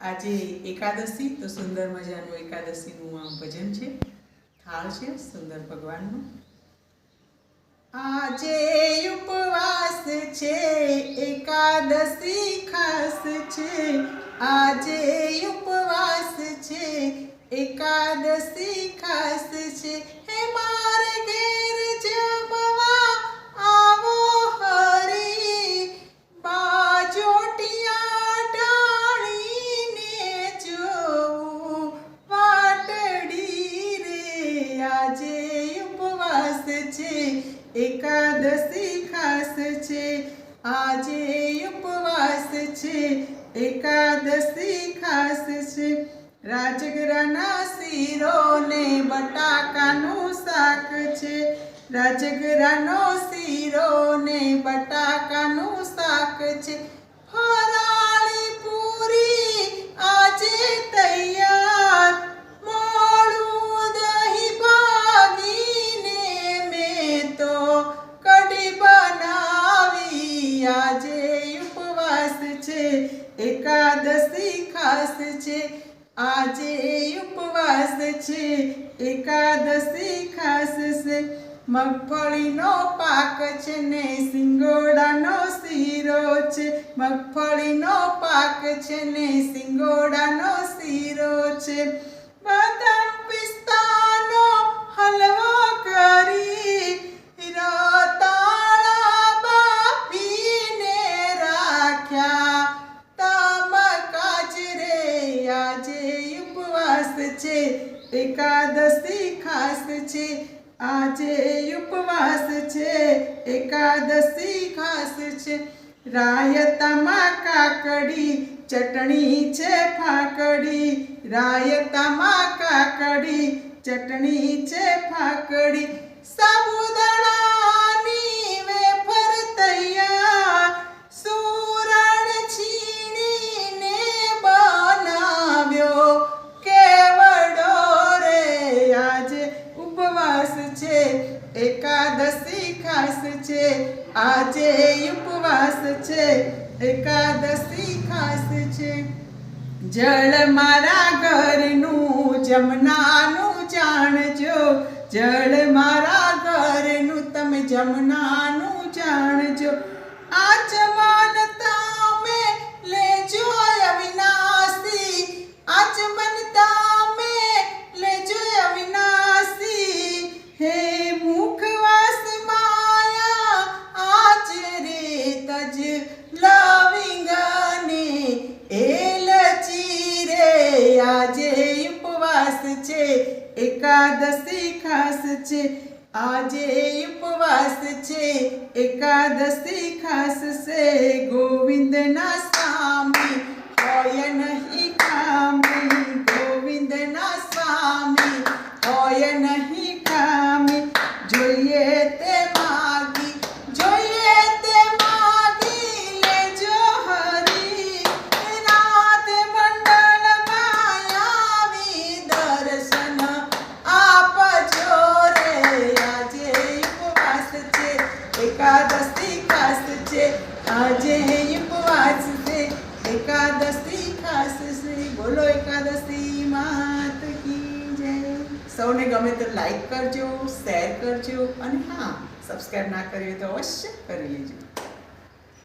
આજે એકાદશી, તો સુંદર મજાનું એકાદશીનું આ ભજન છે. થાળ છે, સુંદર ભગવાનનું. આજે ઉપવાસ છે, એકાદશી ખાસ છે. આજે ઉપવાસ છે, એકાદશી ખાસ છે, એકાદશી ખાસ છે, આજે ઉપવાસ છે, એકાદશી ખાસ છે. રાજગરાના શિરોને બટાકાનું શાક છે, રાજગરાનો શિરોને બટાકાનું શાક છે. એકાદશી ખાસ છે, આજે ઉપવાસ છે. એકાદશી ખાસ છે, મગફળીનો પાક છે ને સિંગોડાનો શીરો છે. મગફળીનો પાક છે ને સિંગોડાનો શીરો છે. એકાદશી ખાસ છે, આજે ઉપવાસ છે, એકાદશી ખાસ છે. રાયતામાં કાકડી, ચટણી છે ફાકડી. રાયતામાં કાકડી, ચટણી છે ફાકડી છે, એકાદશી ખાસ છે, આજે ઉપવાસ છે, એકાદશી ખાસ છે. જળ મારા ઘરનું જમનાનું જાણજો, જળ મારા ઘરનું તમે જમનાનું જાણજો. આ તમે છે એકાદશી ખાસ છે. આજે ઉપવાસ છે. એકાદશી ખાસ છે. ગોવિંદના સ્વામી, હોય નહીં ખામી ગોવિંદના સ્વામી, હોય નહીં એકાદશી ખાસ બોલો એકાદશી માત કી જય. સૌને ગમે તો લાઈક કરજો શેર કરજો અને હા સબસ્ક્રાઈબ ના કર્યું તો અવશ્ય કરી લેજો.